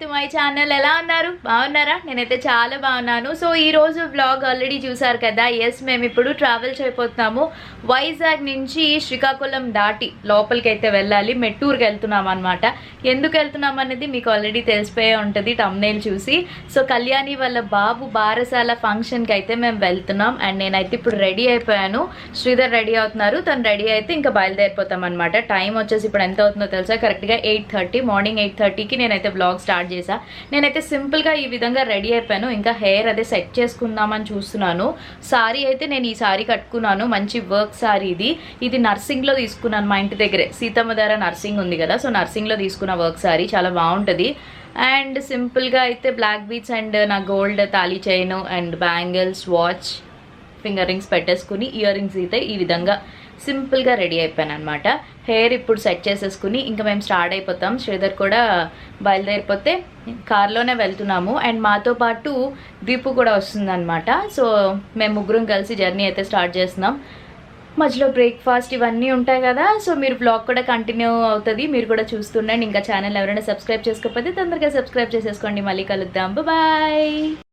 To my channel. ఎలా ఉన్నారు? బాగున్నారా? నేనైతే చాలా బాగున్నాను. సో ఈ రోజు బ్లాగ్ ఆల్రెడీ చూసారు కదా? ఎస్ మేము ఇప్పుడు ట్రావెల్ చేయబోతున్నాము. వైజాగ్ నుంచి శ్రీకాకుళం దాటి లోపలికి అయితే వెళ్ళాలి. మెట్టూరుకి వెళ్తున్నాం అనమాట ఎందుకు వెళ్తున్నాం అనేది మీకు ఆల్రెడీ తెలిసిపోయే ఉంటుంది టమ్నేల్ చూసి. సో కళ్యాణి వాళ్ళ బాబు బారసాల ఫంక్షన్కి అయితే మేము వెళ్తున్నాం. అండ్ నేనైతే ఇప్పుడు రెడీ అయిపోయాను. శ్రీధర్ రెడీ అవుతున్నారు. తను రెడీ అయితే ఇంకా బయలుదేరిపోతాం అనమాట టైం వచ్చేసి ఇప్పుడు ఎంత అవుతుందో తెలుసా? కరెక్ట్గా ఎయిట్ థర్టీ మార్నింగ్ ఎయిట్ థర్టీకి నేనైతే బ్లాగ్ స్టార్ట్ చేశా. నేనైతే సింపుల్గా ఈ విధంగా రెడీ అయిపోయాను. ఇంకా హెయిర్ అదే సెట్ చేసుకుందామని చూస్తున్నాను. సారీ అయితే నేను ఈ సారీ కట్టుకున్నాను. మంచి వర్క్ సారీ ఇది. ఇది నర్సింగ్లో తీసుకున్నాను మా ఇంటి దగ్గరే. సీతమ్మ ధర నర్సింగ్ ఉంది కదా సో నర్సింగ్లో తీసుకున్న వర్క్ సారీ. చాలా బాగుంటుంది. అండ్ సింపుల్గా అయితే బ్లాక్ బీచ్ అండ్ నా gold thali chain and bangles watch finger rings పెట్టేసుకుని ఇయర్ రింగ్స్ అయితే ఈ విధంగా సింపుల్గా రెడీ అయిపోయాను అనమాట హెయిర్ ఇప్పుడు సెట్ చేసేసుకుని ఇంకా మేము స్టార్ట్ అయిపోతాం. శ్రీధర్ కూడా బయలుదేరిపోతే కార్లోనే వెళ్తున్నాము. అండ్ మాతో పాటు దీపు కూడా వస్తుందన్నమాట. సో మేము ముగ్గురం కలిసి జర్నీ అయితే స్టార్ట్ చేస్తున్నాం. మధ్యలో బ్రేక్ఫాస్ట్ ఇవన్నీ ఉంటాయి కదా. సో మీరు బ్లాగ్ కూడా కంటిన్యూ అవుతుంది. మీరు కూడా చూస్తుండండి. ఇంకా ఛానల్ ఎవరైనా సబ్స్క్రైబ్ చేసుకోకపోతే తొందరగా సబ్స్క్రైబ్ చేసేసుకోండి. మళ్ళీ కలుద్దాం. బాయ్!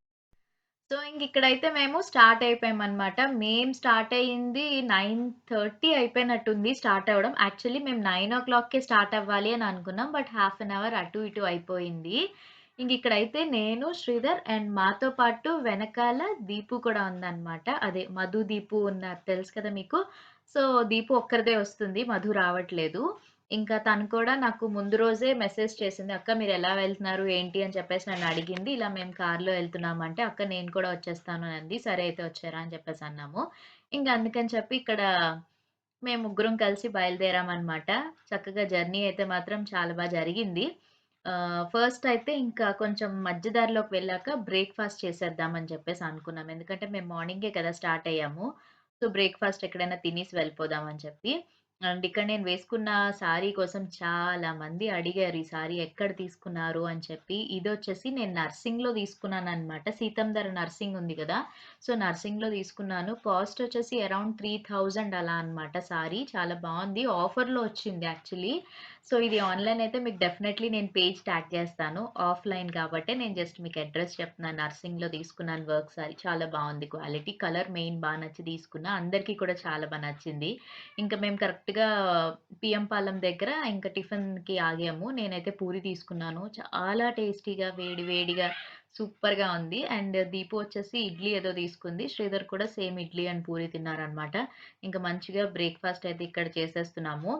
సో ఇంక ఇక్కడైతే మేము స్టార్ట్ అయిపోయాం అనమాట మేము స్టార్ట్ అయ్యింది నైన్ థర్టీ అయిపోయినట్టుంది స్టార్ట్ అవ్వడం. యాక్చువల్లీ మేము నైన్ ఓ క్లాక్కే స్టార్ట్ అవ్వాలి అని అనుకున్నాం. బట్ హాఫ్ అన్ అవర్ అటు ఇటు అయిపోయింది. ఇంక ఇక్కడైతే నేను శ్రీధర్ అండ్ మాతో పాటు వెనకాల దీపు కూడా ఉందన్నమాట. అదే మధు దీపు ఉన్నారు తెలుసు కదా మీకు? సో దీపు ఒక్కరిదే వస్తుంది. మధు రావట్లేదు. ఇంకా తను కూడా నాకు ముందు రోజే మెసేజ్ చేసింది అక్క మీరు ఎలా వెళ్తున్నారు? ఏంటి? అని చెప్పేసి నన్ను అడిగింది. ఇలా మేము కార్లో వెళ్తున్నాం అంటే అక్క నేను కూడా వచ్చేస్తాను అని అంది. సరే అయితే వచ్చారా? అని చెప్పేసి అన్నాము. ఇంకా అందుకని చెప్పి ఇక్కడ మేము ముగ్గురం కలిసి బయలుదేరామన్నమాట చక్కగా జర్నీ అయితే మాత్రం చాలా బాగా జరిగింది. ఫస్ట్ అయితే ఇంకా కొంచెం మధ్యదారిలోకి వెళ్ళాక బ్రేక్ఫాస్ట్ చేసేద్దామని చెప్పేసి అనుకున్నాం. ఎందుకంటే మేము మార్నింగే కదా స్టార్ట్ అయ్యాము. సో బ్రేక్ఫాస్ట్ ఎక్కడైనా తినేసి వెళ్ళిపోదామని చెప్పి. అండ్ ఇక్కడ నేను వేసుకున్న శారీ కోసం చాలా మంది అడిగారు ఈ సారీ ఎక్కడ తీసుకున్నారు? అని చెప్పి. ఇది వచ్చేసి నేను నర్సింగ్లో తీసుకున్నాను అనమాట సీతంధర నర్సింగ్ ఉంది కదా. సో నర్సింగ్లో తీసుకున్నాను. కాస్ట్ వచ్చేసి అరౌండ్ త్రీ థౌజండ్ అలా అనమాట సారీ. చాలా బాగుంది. ఆఫర్లో వచ్చింది యాక్చువల్లీ. సో ఇది ఆన్లైన్ అయితే మీకు డెఫినెట్లీ నేను పేజ్ ట్యాగ్ చేస్తాను. ఆఫ్లైన్ కాబట్టి నేను జస్ట్ మీకు అడ్రస్ చెప్తున్నాను నర్సింగ్లో తీసుకున్నాను వర్క్ సారీ. చాలా బాగుంది క్వాలిటీ. కలర్ మెయిన్ బాగా నచ్చి తీసుకున్నా. అందరికీ కూడా చాలా బాగా నచ్చింది. ఇంకా మేము కరెక్ట్ కరెక్ట్గా పిఎం పాలెం దగ్గర ఇంకా టిఫిన్కి ఆగాము. నేనైతే పూరి తీసుకున్నాను. చాలా టేస్టీగా వేడి వేడిగా సూపర్గా ఉంది. అండ్ దీపు వచ్చేసి ఇడ్లీ ఏదో తీసుకుంది. శ్రీధర్ కూడా సేమ్ ఇడ్లీ అండ్ పూరి తిన్నారనమాట ఇంకా మంచిగా బ్రేక్ఫాస్ట్ అయితే ఇక్కడ చేసేస్తున్నాము.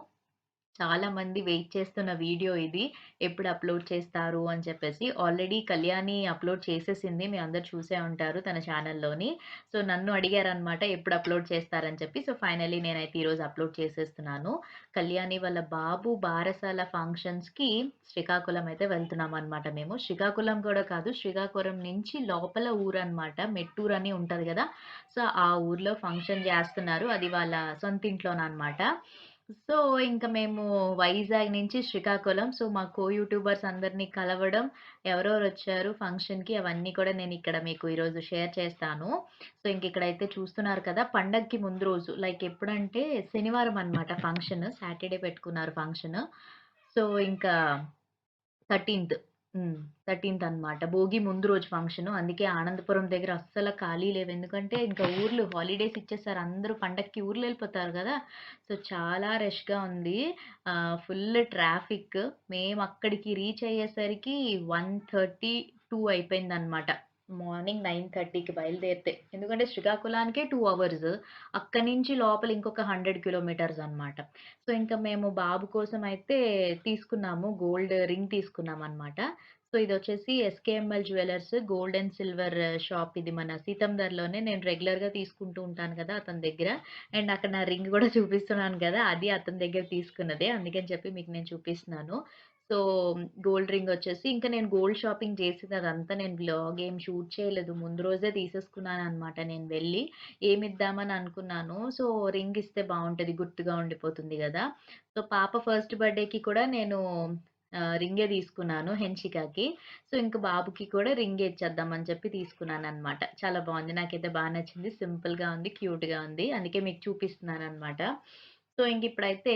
చాలా మంది వెయిట్ చేస్తున్న వీడియో ఇది. ఎప్పుడు అప్లోడ్ చేస్తారు అని చెప్పేసి ఆల్రెడీ కళ్యాణి అప్లోడ్ చేసేసింది. మీ అందరు చూసే ఉంటారు తన ఛానల్లోని. సో నన్ను అడిగారనమాట ఎప్పుడు అప్లోడ్ చేస్తారని చెప్పి. సో ఫైనలీ నేనైతే ఈరోజు అప్లోడ్ చేసేస్తున్నాను. కళ్యాణి వాళ్ళ బాబు బారసాల ఫంక్షన్స్కి శ్రీకాకుళం అయితే వెళ్తున్నాం అనమాట మేము. శ్రీకాకుళం కూడా కాదు శ్రీకాకుళం నుంచి లోపల ఊరు అనమాట మెట్టూరు అని ఉంటుంది కదా. సో ఆ ఊర్లో ఫంక్షన్ చేస్తున్నారు. అది వాళ్ళ సొంత ఇంట్లోనమాట సో ఇంకా మేము వైజాగ్ నుంచి శ్రీకాకుళం. సో మా కో యూట్యూబర్స్ అందరినీ కలవడం ఎవరెవరు వచ్చారు ఫంక్షన్కి అవన్నీ కూడా నేను ఇక్కడ మీకు ఈరోజు షేర్ చేస్తాను. సో ఇంక ఇక్కడైతే చూస్తున్నారు కదా పండగకి ముందు రోజు. లైక్ ఎప్పుడంటే శనివారం అనమాట ఫంక్షన్. సాటర్డే పెట్టుకున్నారు ఫంక్షన్. సో ఇంకా థర్టీన్త్. థర్టీన్త్ అనమాట భోగి ముందు రోజు ఫంక్షన్. అందుకే ఆనందపురం దగ్గర అస్సలు ఖాళీ లేవు. ఎందుకంటే ఇంకా ఊర్లు హాలిడేస్ ఇచ్చేసారు అందరూ పండక్కి ఊర్లు వెళ్ళిపోతారు కదా. సో చాలా రష్గా ఉంది. Full traffic. మేము అక్కడికి రీచ్ అయ్యేసరికి వన్ థర్టీ టూ అయిపోయింది అనమాట మార్నింగ్ నైన్ థర్టీకి బయలుదేరితే. ఎందుకంటే శ్రీకాకుళానికే టూ అవర్స్ అక్కడి నుంచి లోపల ఇంకొక హండ్రెడ్ కిలోమీటర్స్ అనమాట సో ఇంకా మేము బాబు కోసం అయితే తీసుకున్నాము గోల్డ్ రింగ్ తీసుకున్నాం అనమాట సో ఇది వచ్చేసి SKML jewellers gold and silver shop ఇది మన సీతందర్లోనే నేను రెగ్యులర్గా తీసుకుంటూ ఉంటాను కదా అతని దగ్గర. అండ్ అక్కడ నా రింగ్ కూడా చూపిస్తున్నాను కదా అది అతని దగ్గర తీసుకున్నదే. అందుకని చెప్పి మీకు నేను చూపిస్తున్నాను. సో గోల్డ్ రింగ్ వచ్చేసి ఇంకా నేను గోల్డ్ షాపింగ్ చేసింది అదంతా నేను బ్లాగ్ ఏం షూట్ చేయలేదు. ముందు రోజే తీసేసుకున్నాను అనమాట నేను వెళ్ళి. ఏమి ఇద్దామని అనుకున్నాను. సో రింగ్ ఇస్తే బాగుంటుంది గుర్తుగా ఉండిపోతుంది కదా. సో పాప ఫస్ట్ బర్త్డేకి కూడా నేను రింగే తీసుకున్నాను హెన్షికాకి. సో ఇంకా బాబుకి కూడా రింగ్ ఇచ్చేద్దామని చెప్పి తీసుకున్నాను అనమాట చాలా బాగుంది. నాకైతే బాగా నచ్చింది. సింపుల్గా ఉంది క్యూట్గా ఉంది. అందుకే మీకు చూపిస్తున్నాను అనమాట సో, ఇంకిప్పుడైతే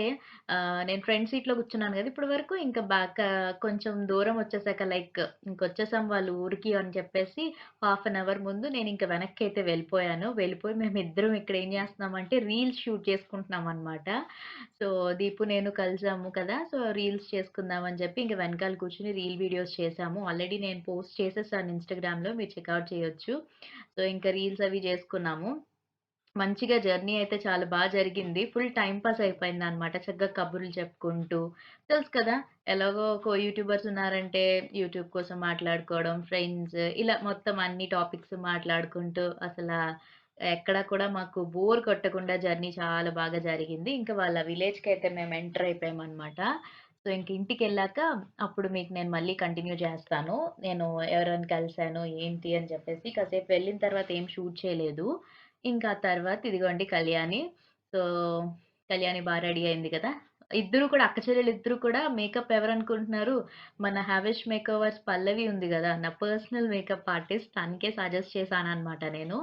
ఆహ్, నేను ఫ్రంట్ సీట్‌లో కూర్చున్నాను కదా ఇప్పటి వరకు ఇంకా బ్యాక్ కొంచెం దూరం వచ్చేసాక లైక్ ఇంకొచ్చేసాం వాళ్ళ ఊరికి అని చెప్పేసి హాఫ్ అన్ అవర్ ముందు నేనింక వెనక్కైతే వెళ్ళిపోయాను. వెళ్ళిపోయి మేమిద్దరం ఇక్కడ ఏం చేస్తున్నామంటే రీల్స్ షూట్ చేసుకుంటున్నామనమాట. సో, దీపు నేను కలిసాము కదా! సో, రీల్స్ చేసుకుందాం అని చెప్పి ఇంక వెనకాల కూర్చొని రీల్ వీడియోస్ చేసాము ఆల్రెడీ నేను పోస్ట్ చేసేసాను ఇన్‌స్టాగ్రామ్‌లో మీరు చెకౌట్ చేయొచ్చు. సో, ఇంకా రీల్స్ అవి చేసుకున్నాము. మంచిగా జర్నీ అయితే చాలా బాగా జరిగింది. ఫుల్ టైం పాస్ అయిపోయిందనమాట. చక్కగా కబుర్లు చెప్పుకుంటూ తెలుసు కదా! ఎలాగో ఒక యూట్యూబర్స్ ఉన్నారంటే యూట్యూబ్ కోసం మాట్లాడుకోవడం, ఫ్రెండ్స్ ఇలా మొత్తం అన్ని టాపిక్స్ మాట్లాడుకుంటూ అసలు ఎక్కడ కూడా మాకు బోర్ కొట్టకుండా జర్నీ చాలా బాగా జరిగింది. ఇంకా వాళ్ళ విలేజ్కి అయితే మేము ఎంటర్ అయిపోయామన్నమాట సో, ఇంక ఇంటికెళ్ళాక అప్పుడు మీకు నేను మళ్ళీ కంటిన్యూ చేస్తాను. నేను ఎవరైనా కలిశాను ఏంటి అని చెప్పేసి. కాసేపు వెళ్ళిన తర్వాత ఏం షూట్ చేయలేదు. ఇంకా తర్వాత ఇదిగోండి కళ్యాణి. సో, కళ్యాణి బాగా రెడీ అయింది కదా! ఇద్దరు కూడా అక్క ఇద్దరు కూడా మేకప్ ఎవరనుకుంటున్నారు? మన హ్యావిష్ మేకోవర్స్' పల్లవి ఉంది కదా నా పర్సనల్ మేకప్ ఆర్టిస్ట్ తనకే సజెస్ట్ చేశాను అనమాట నేను.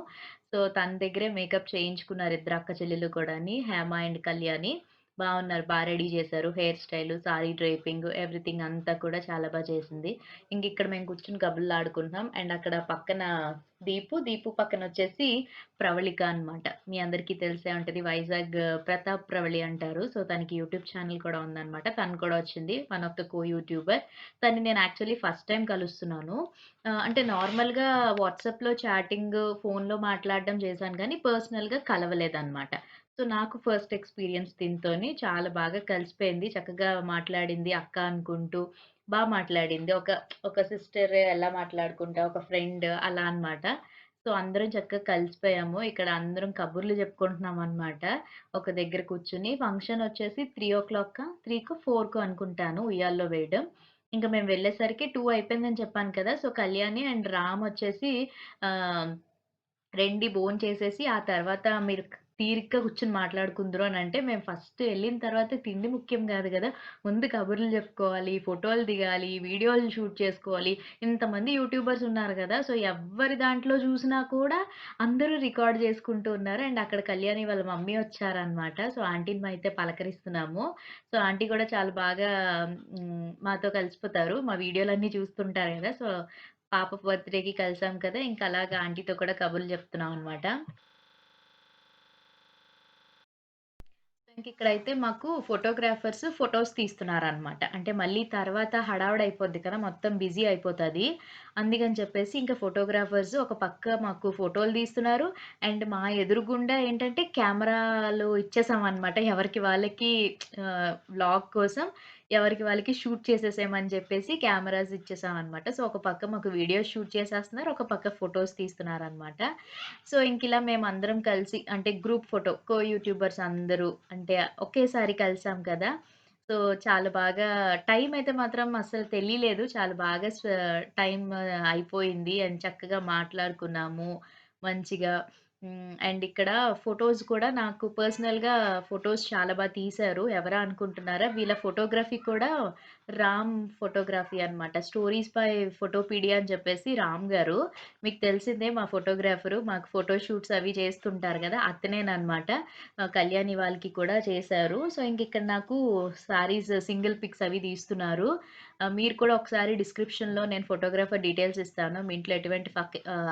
సో, తన దగ్గరే మేకప్ చేయించుకున్నారు ఇద్దరు అక్క చెల్లెలు కూడాని. హేమ అండ్ కళ్యాణి. బాగున్నారు బాగా రెడీ చేశారు. Hair style, sari draping everything అంతా కూడా చాలా బాగా చేసింది. ఇంకిక్కడ మేము కూర్చుని కూర్చొని కబుర్లాడుకుంటున్నాం. అండ్ అక్కడ పక్కన దీపు, దీపు పక్కనొచ్చేసి ప్రవళిక అనమాట. మీ అందరికీ తెలిసే ఉంటుంది వైజాగ్ ప్రతాప్ ప్రవళి అంటారు. సో, తనకి యూట్యూబ్ ఛానల్ కూడా ఉందనమాట. తను కూడా వచ్చింది. One of the co YouTuber. తను నేను యాక్చువల్లీ ఫస్ట్ టైం కలుస్తున్నాను. అంటే నార్మల్‌గా వాట్సాప్‌లో చాటింగ్, ఫోన్‌లో మాట్లాడడం చేశాను కానీ పర్సనల్‌గా కలవలేదనమాట. సో, నాకు ఫస్ట్ ఎక్స్‌పీరియన్స్ దీంతోని చాలా బాగా కలిసిపోయింది. చక్కగా మాట్లాడింది అక్క అనుకుంటూ. బా మాట్లాడింది. ఒక ఒక సిస్టర్ ఎలా మాట్లాడుకుంటా, ఒక ఫ్రెండ్ అలా అనమాట. సో, అందరం చక్కగా కలిసిపోయాము. ఇక్కడ అందరం కబుర్లు చెప్పుకుంటున్నాం అనమాట ఒక దగ్గర కూర్చొని. ఫంక్షన్ వచ్చేసి 3:00కా 3కో, 4కో అనుకుంటాను ఉయ్యాల్లో వేయడం. ఇంకా మేము వెళ్ళేసరికి టూ అయిపోయిందని చెప్పాను కదా! సో, కళ్యాణి అండ్ రామ్ వచ్చేసి రెండి బోన్ భోంచేసేసి ఆ తర్వాత మీరు తీరిక కూర్చొని మాట్లాడుకుందురు అంటే మేము ఫస్ట్ వెళ్ళిన తర్వాత తిండి ముఖ్యం కాదు కదా ముందు కబుర్లు చెప్పుకోవాలి, ఫోటోలు దిగాలి, వీడియోలు షూట్ చేసుకోవాలి. ఇంతమంది యూట్యూబర్స్ ఉన్నారు కదా సో, ఎవ్వరి దాంట్లో చూసినా కూడా అందరూ రికార్డ్ చేసుకుంటూ ఉన్నారు. అండ్ అక్కడ కళ్యాణి వాళ్ళ మమ్మీ వచ్చారనమాట. సో, ఆంటీని అయితే పలకరిస్తున్నాము. సో, ఆంటీ కూడా చాలా బాగా మాతో కలిసిపోతారు. మా వీడియోలన్నీ చూస్తుంటారు కదా సో, పాప బర్త్‌డేకి కలిసాం కదా! ఇంకా అలాగా ఆంటీతో కూడా కబుర్లు చెప్తున్నాం అనమాట. ఇక్కడైతే మాకు ఫోటోగ్రాఫర్స్ ఫోటోస్ తీస్తున్నారనమాట. అంటే మళ్ళీ తర్వాత హడావిడి అయిపోద్ది కదా! మొత్తం బిజీ అయిపోతుంది అందుకని చెప్పేసి ఇంకా ఫోటోగ్రాఫర్స్ ఒక పక్క మాకు ఫోటోలు తీస్తున్నారు. అండ్ మా ఎదురుగుండా ఏంటంటే కెమెరాలు ఇచ్చేసామనమాట. ఎవరికి వాళ్ళకి వ్లాగ్ కోసం ఎవరికి వాళ్ళకి షూట్ చేసేసేమని చెప్పేసి కెమెరాస్ ఇచ్చేసామన్నమాట సో, ఒక పక్క మాకు వీడియోస్ షూట్ చేసేస్తున్నారు. ఒక పక్క ఫొటోస్ తీస్తున్నారు అనమాట సో, ఇంకిలా అందరం కలిసి అంటే గ్రూప్ ఫోటో కో యూట్యూబర్స్ అందరూ అంటే ఒకేసారి కలిసాం కదా! సో, చాలా బాగా టైం అయితే మాత్రం అస్సలు తెలియలేదు. చాలా బాగా టైం అయిపోయింది. అండ్ చక్కగా మాట్లాడుకున్నాము. మంచిగా హ్మ్. అండ్ ఇక్కడ ఫోటోస్ కూడా నాకు పర్సనల్‌గా ఫోటోస్ చాలా బా తీశారు. ఎవరా అనుకుంటున్నారా? వీళ్ళ ఫోటోగ్రఫీ కూడా రామ్ ఫోటోగ్రఫీ అనమాట. స్టోరీస్ బై ఫోటోపీడియా అని చెప్పేసి రామ్ గారు. మీకు తెలిసిందే మా ఫోటోగ్రాఫరు. మాకు ఫోటో షూట్స్ అవి చేస్తుంటారు గదా! అతనేననమాట. ఆహ్, కళ్యాణి వాళ్ళకి కూడా చేశారు. సో, ఇంకిక్కడ నాకు సారీస్ సింగిల్ పిక్స్ అవి తీస్తున్నారు. మీరు కూడా ఒకసారి డిస్క్రిప్షన్‌లో నేను ఫోటోగ్రాఫర్ డీటెయిల్స్ ఇస్తాను. మీ ఇంట్లో ఎటువంటి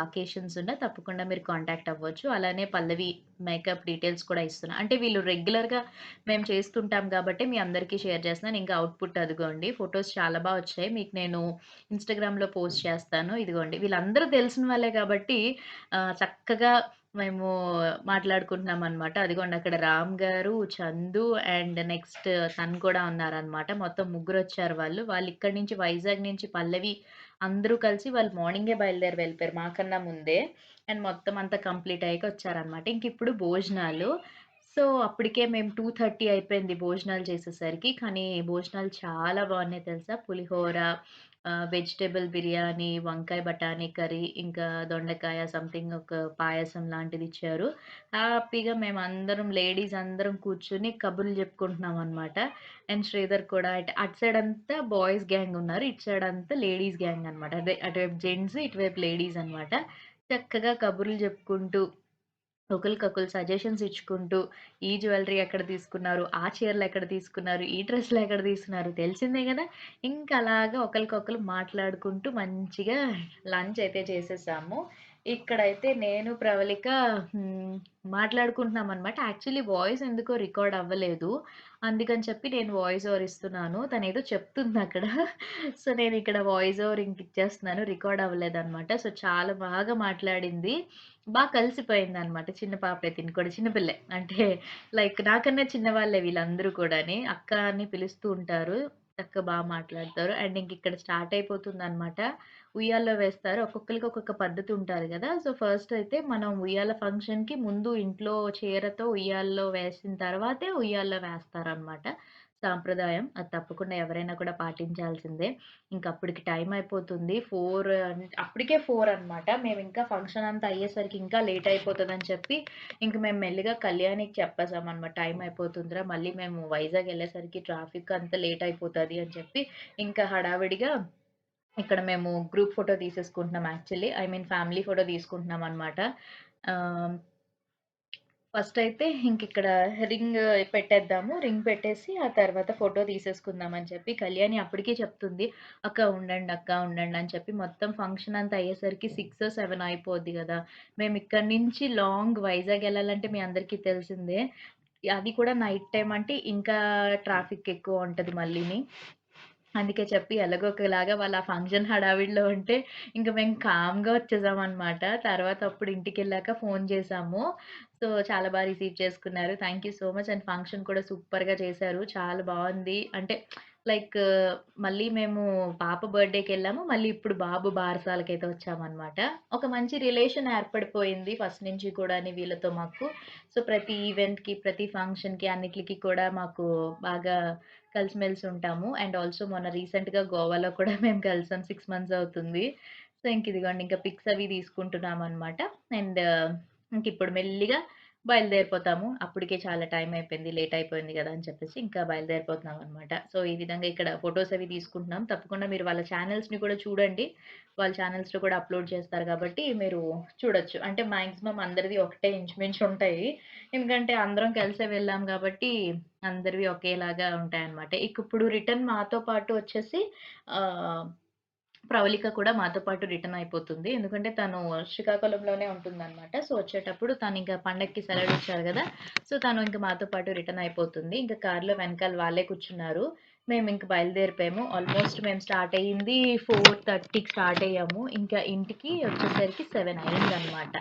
అకేషన్స్ ఉన్నా తప్పకుండా మీరు కాంటాక్ట్ అవ్వచ్చు. అలానే పల్లవి మేకప్ డీటెయిల్స్ కూడా ఇస్తున్నాను అంటే వీళ్ళు రెగ్యులర్‌గా మేము చేస్తుంటాం కాబట్టి మీ అందరికీ షేర్ చేస్తున్నాను. ఇంకా అవుట్‌పుట్ అదిగోండి. ఫొటోస్ చాలా బాగా వచ్చాయి. మీకు నేను ఇన్‌స్టాగ్రామ్‌లో పోస్ట్ చేస్తాను. ఇదిగోండి. వీళ్ళందరూ తెలిసిన వాళ్ళే కాబట్టి చక్కగా మేము మాట్లాడుకుంటున్నాం అనమాట అదిగోండి అక్కడ రామ్ గారు, చందు అండ్ నెక్స్ట్ తను కూడా ఉన్నారనమాట. మొత్తం ముగ్గురు వచ్చారు వాళ్ళు. వాళ్ళు ఇక్కడి నుంచి వైజాగ్ నుంచి పల్లవి అందరూ కలిసి వాళ్ళు మార్నింగే బయలుదేరి వెళ్ళిపోయారు. మాకన్నా ముందే. అండ్ మొత్తం అంతా కంప్లీట్ అయ్యాక వచ్చారనమాట. ఇంకిప్పుడు భోజనాలు. సో, అప్పటికే మేము 2:30 అయిపోయింది భోజనాలు చేసేసరికి. కానీ భోజనాలు చాలా బాగున్నాయి తెలుసా? పులిహోర, వెజిటేబుల్ బిర్యానీ, వంకాయ బఠానీ కర్రీ, ఇంకా దొండకాయ సంథింగ్ ఒక పాయసం లాంటిది ఇచ్చారు హ్యాపీగా మేము అందరం లేడీస్ అందరం కూర్చొని కబుర్లు చెప్పుకుంటున్నాం అనమాట అండ్ శ్రీధర్ కూడా అటు సైడ్ అంతా బాయ్స్ గ్యాంగ్ ఉన్నారు. ఇటు సైడ్ అంతా లేడీస్ గ్యాంగ్ అనమాట. అదే అటువైపు జెంట్స్, ఇటువైపు లేడీస్ అనమాట. చక్కగా కబుర్లు చెప్పుకుంటూ ఒకరికొకరు సజెషన్స్ ఇచ్చుకుంటూ, ఈ జ్యువెలరీ ఎక్కడ తీసుకున్నారు, ఆ చీరలు ఎక్కడ తీసుకున్నారు, ఈ డ్రెస్సులు ఎక్కడ తీసుకున్నారు తెలిసిందే కదా ఇంకా అలాగా ఒకరికొకరు మాట్లాడుకుంటూ మంచిగా లంచ్ అయితే చేసేసాము. ఇక్కడైతే నేను, ప్రవళిక మాట్లాడుకుంటున్నాం అనమాట యాక్చువల్లీ వాయిస్ ఎందుకో రికార్డ్ అవ్వలేదు. అందుకని చెప్పి నేను వాయిస్ ఓవర్ ఇస్తున్నాను. తనేదో చెప్తుందక్కడ. సో, నేను ఇక్కడ వాయిస్ ఓవర్ ఇంక ఇచ్చేస్తున్నాను. రికార్డ్ అవ్వలేదనమాట. సో, చాలా బాగా మాట్లాడింది. బాగా కలిసిపోయింది అనమాట చిన్న పాపే తిని కూడా చిన్నపిల్ల అంటే లైక్ నాకన్నా చిన్నవాళ్ళే వీళ్ళందరూ కూడాని. అక్క అని పిలుస్తూ ఉంటారు. అక్క బాగా మాట్లాడతారు. అండ్ ఇంకిక్కడ స్టార్ట్ అయిపోతుంది అనమాట ఉయ్యాల్లో వేస్తారు. ఒక్కొక్కరికి ఒక్కొక్క పద్ధతి ఉంటుంది కదా సో, ఫస్ట్ అయితే మనం ఉయ్యాల ఫంక్షన్‌కి ముందు ఇంట్లో చీరతో ఉయ్యాల్లో వేసిన తర్వాతే ఉయ్యాల్లో వేస్తారనమాట. సాంప్రదాయం. అది తప్పకుండా ఎవరైనా కూడా పాటించాల్సిందే. ఇంక అప్పటికి టైం అయిపోతుంది. ఫోర్ అప్పటికే ఫోర్ అనమాట. మేము ఇంకా ఫంక్షన్ అంతా అయ్యేసరికి ఇంకా లేట్ అయిపోతదని చెప్పి, ఇంక మేము మెల్లిగా కళ్యాణికి చెప్పేసామనమాట. టైం అయిపోతుందిరా! మళ్ళీ మేము వైజాగ్ వెళ్ళేసరికి ట్రాఫిక్ అంతా లేట్ అయిపోతుంది అని చెప్పి, ఇంకా హడావిడిగా ఇక్కడ మేము group photo తీసేసుకుంటున్నాం actually. I mean family photo తీసుకుంటున్నాం అనమాట ఫస్ట్ అయితే ఇంక ఇక్కడ రింగ్ పెట్టేద్దాము. రింగ్ పెట్టేసి ఆ తర్వాత ఫోటో తీసేసుకుందాం అని చెప్పి కళ్యాణి అప్పటికే చెప్తుంది. అక్క ఉండండి అక్క ఉండండి అని చెప్పి మొత్తం ఫంక్షన్ అంతా అయ్యేసరికి 6, 7 అయిపోద్ది మేము ఇక్కడి నుంచి లాంగ్ వైజాగ్ వెళ్ళాలంటే మీ అందరికీ తెలిసిందే. అది కూడా నైట్ టైం అంటే ఇంకా ట్రాఫిక్ ఎక్కువ ఉంటుంది మళ్ళీని. అందుకే చెప్పి ఎలాగొకలాగా వాళ్ళు వాళ్ళ ఫంక్షన్ హడావిడిలో ఉంటే ఇంక మేము కామ్‌గా వచ్చేసామనమాట. తర్వాత అప్పుడు ఇంటికెళ్ళాక ఫోన్ చేశాము. సో, చాలా బా రిసీవ్ చేసుకున్నారు. Thank you so much. And function కూడా సూపర్‌గా చేశారు. చాలా బావుంది. అంటే లైక్ మళ్ళీ మేము పాప బర్త్డేకి వెళ్ళాము మళ్ళీ ఇప్పుడు బాబు బారసాలకైతే వచ్చామనమాట. ఒక మంచి రిలేషన్ ఏర్పడిపోయింది ఫస్ట్ నుంచి కూడా వీళ్ళతో మాకు. సో, ప్రతి ఈవెంట్‌కి, ప్రతి ఫంక్షన్‌కి అన్నిటికి కూడా మాకు బాగా కలిసిమెలిసి ఉంటాము. అండ్ ఆల్సో మొన్న రీసెంట్‌గా గోవాలో కూడా మేము కలిసాం. సిక్స్ మంత్స్ అవుతుంది. సో, ఇంక ఇదిగోండి ఇంకా పిక్స్ అవి తీసుకుంటున్నామనమాట. అండ్ ఇంకిప్పుడు మెల్లిగా బయలుదేరిపోతాము. అప్పటికే చాలా టైం అయిపోయింది. లేట్ అయిపోయింది కదా అని చెప్పేసి ఇంకా బయలుదేరిపోతున్నాం అనమాట సో, ఈ విధంగా ఇక్కడ ఫొటోస్ అవి తీసుకుంటున్నాం. తప్పకుండా మీరు వాళ్ళ ఛానల్స్ని కూడా చూడండి. వాళ్ళ ఛానల్స్లో కూడా అప్‌లోడ్ చేస్తారు కాబట్టి మీరు చూడొచ్చు. అంటే మాక్సిమం అందరిది ఒకటే ఇంచుమించు ఉంటాయి. ఎందుకంటే అందరం కలిసే వెళ్ళాం కాబట్టి అందరివి ఒకేలాగా ఉంటాయన్నమాట. ఇక ఇప్పుడు రిటర్న్ మాతో పాటు వచ్చేసి ప్రవళిక కూడా మాతో పాటు రిటర్న్ అయిపోతుంది. ఎందుకంటే తను శ్రీకాకుళంలోనే ఉంటుందనమాట. సో, వచ్చేటప్పుడు తను ఇంకా పండగకి సెలవులిచ్చారు కదా సో, తను ఇంక మాతో పాటు రిటర్న్ అయిపోతుంది. ఇంక కార్‌లో వెనకాల వాళ్ళే కూర్చున్నారు. మేము ఇంకా బయలుదేరిపోయాము. ఆల్మోస్ట్ మేము స్టార్ట్ అయ్యింది 4:30కి స్టార్ట్ అయ్యాము. ఇంకా ఇంటికి వచ్చేసరికి సెవెన్ 7 అయిందనమాట.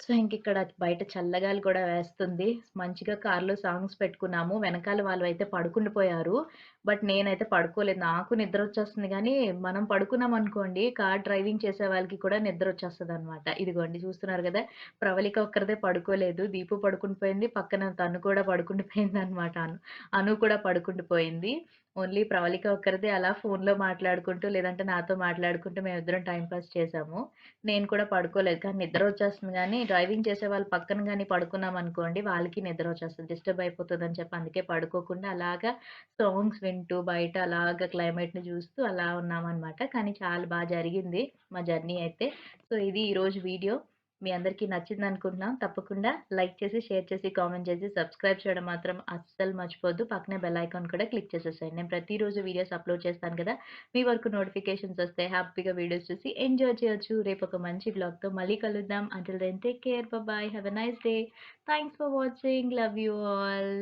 సో, ఇంకిక్కడ బయట చల్లగాలి కూడా వేస్తుంది. మంచిగా కార్‌లో సాంగ్స్ పెట్టుకున్నాము. వెనకాల వాళ్ళు అయితే పడుకుని పోయారు బట్ నేనైతే పడుకోలేదు. నాకు నిద్ర వచ్చేస్తుంది కానీ మనం పడుకున్నామనుకోండి కార్ డ్రైవింగ్ చేసే వాళ్ళకి కూడా నిద్ర వస్తుంది అనమాట ఇదిగోండి చూస్తున్నారు కదా ప్రవళిక ఒక్కరిదే పడుకోలేదు. దీపు పడుకుండిపోయింది. పక్కన తను కూడా పడుకుండిపోయిందనమాట. అను అను కూడా పడుకుండిపోయింది. ఓన్లీ ప్రవళిక ఒక్కరిదే అలా ఫోన్‌లో మాట్లాడుకుంటూ, లేదంటే నాతో మాట్లాడుకుంటూ మేమిద్దరం టైం పాస్ చేసాము నేను కూడా పడుకోలేదు. కానీ నిద్ర వచ్చేస్తుంది కానీ డ్రైవింగ్ చేసే వాళ్ళ పక్కన కానీ పడుకున్నాం అనుకోండి వాళ్ళకి నిద్ర వచ్చేస్తుంది డిస్టర్బ్ అయిపోతదని చెప్పి అందుకే పడుకోకుండా అలాగా సాంగ్స్ వింటూ, బయట అలాగా క్లైమేట్‌ని చూస్తూ అలా ఉన్నామనమాట. కానీ చాలా బాగా జరిగింది మా జర్నీ అయితే. సో, ఇది ఈరోజు వీడియో. మీ అందరికీ నచ్చిందనుకుంటున్నాం. తప్పకుండా లైక్ చేసి, షేర్ చేసి, కామెంట్ చేసి, సబ్స్క్రైబ్ చేయడం మాత్రం అస్సలు మర్చిపోద్దు పక్కనే బెల్ ఐకాన్ కూడా క్లిక్ చేసేసేయండి. నేను ప్రతిరోజు వీడియోస్ అప్‌లోడ్ చేస్తాను కదా మీ వరకు నోటిఫికేషన్స్ వస్తాయి. హ్యాపీగా వీడియోస్ చూసి ఎంజాయ్ చేయొచ్చు. రేపు ఒక మంచి బ్లాగ్తో మళ్ళీ కలుద్దాం. Until then take care. Bye have a nice day. Thanks for watching. Love you all.